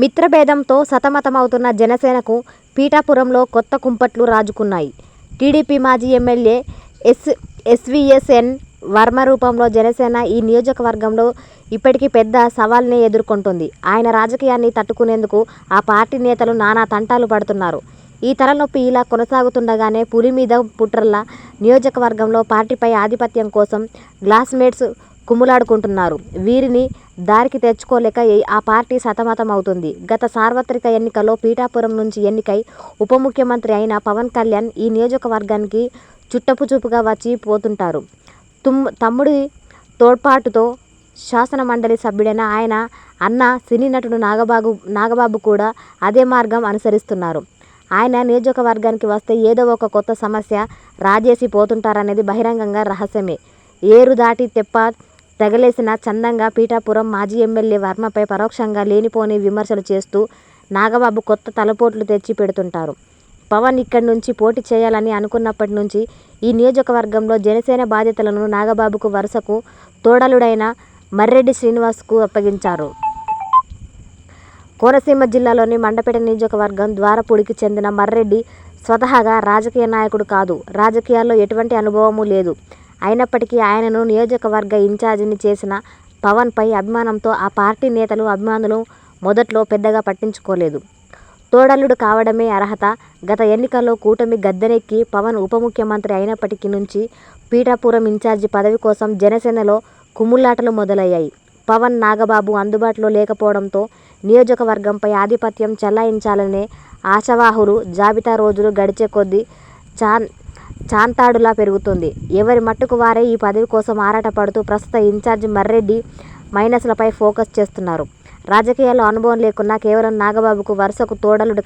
మిత్రభేదంతో సతమతమవుతున్న జనసేనకు పీఠాపురంలో కొత్త కుంపట్లు రాజుకున్నాయి. టీడీపీ మాజీ ఎమ్మెల్యే ఎస్ ఎస్వీఎస్ఎన్ వర్మ రూపంలో జనసేన ఈ నియోజకవర్గంలో ఇప్పటికీ పెద్ద సవాల్ని ఎదుర్కొంటోంది. ఆయన రాజకీయాన్ని తట్టుకునేందుకు ఆ పార్టీ నేతలు నానా తంటాలు పడుతున్నారు. ఈ తలనొప్పి ఇలా కొనసాగుతుండగానే పులి మీద పుట్రలా నియోజకవర్గంలో పార్టీపై ఆధిపత్యం కోసం గ్లాస్మేట్స్ కుమ్ములాడుకుంటున్నారు. వీరిని దారికి తెచ్చుకోలేక ఆ పార్టీ సతమతం అవుతుంది గత సార్వత్రిక ఎన్నికల్లో పీఠాపురం నుంచి ఎన్నికై ఉప ముఖ్యమంత్రి అయిన పవన్ కళ్యాణ్ ఈ నియోజకవర్గానికి చుట్టపుచూపుగా వచ్చి పోతుంటారు. తుమ్ తమ్ముడి తోడ్పాటుతో శాసనమండలి సభ్యుడైన ఆయన అన్న సినీ నటుడు నాగబాబు నాగబాబు కూడా అదే మార్గం అనుసరిస్తున్నారు. ఆయన నియోజకవర్గానికి వస్తే ఏదో ఒక కొత్త సమస్య రాజేసి పోతుంటారనేది బహిరంగంగా రహస్యమే. ఏరు దాటి తెప్ప తగలేసిన చందంగా పీఠాపురం మాజీ ఎమ్మెల్యే వర్మపై పరోక్షంగా లేనిపోని విమర్శలు చేస్తూ నాగబాబు కొత్త తలపోట్లు తెచ్చి పెడుతుంటారు. పవన్ ఇక్కడి నుంచి పోటీ చేయాలని అనుకున్నప్పటి నుంచి ఈ నియోజకవర్గంలో జనసేన బాధ్యతలను నాగబాబుకు వరుసకు తోడలుడైన మర్రెడ్డి శ్రీనివాస్కు అప్పగించారు. కోనసీమ జిల్లాలోని మండపేట నియోజకవర్గం ద్వారపూడికి చెందిన మర్రెడ్డి స్వతహాగా రాజకీయ నాయకుడు కాదు. రాజకీయాల్లో ఎటువంటి అనుభవమూ లేదు. అయినప్పటికీ ఆయనను నియోజకవర్గ ఇన్ఛార్జిని చేసిన పవన్పై అభిమానంతో ఆ పార్టీ నేతలు, అభిమానులు మొదట్లో పెద్దగా పట్టించుకోలేదు. తోడల్లుడు కావడమే అర్హత గత ఎన్నికల్లో కూటమి గద్దెనెక్కి పవన్ ఉప ముఖ్యమంత్రి అయినప్పటికీ నుంచి పీఠాపురం ఇన్ఛార్జి పదవి కోసం జనసేనలో కుమ్ములాటలు మొదలయ్యాయి. పవన్, నాగబాబు అందుబాటులో లేకపోవడంతో నియోజకవర్గంపై ఆధిపత్యం చెలాయించాలనే ఆశవాహులు జాబితా రోజులు గడిచే కొద్దీ చాంతాడులా పెరుగుతోంది. ఎవరి మట్టుకు వారే ఈ పదవి కోసం ఆరాటపడుతూ ప్రస్తుత ఇన్ఛార్జ్ మర్రెడ్డి మైనస్లపై ఫోకస్ చేస్తున్నారు. రాజకీయాల్లో అనుభవం లేకున్నా కేవలం నాగబాబుకు వరుసకు తోడలుడు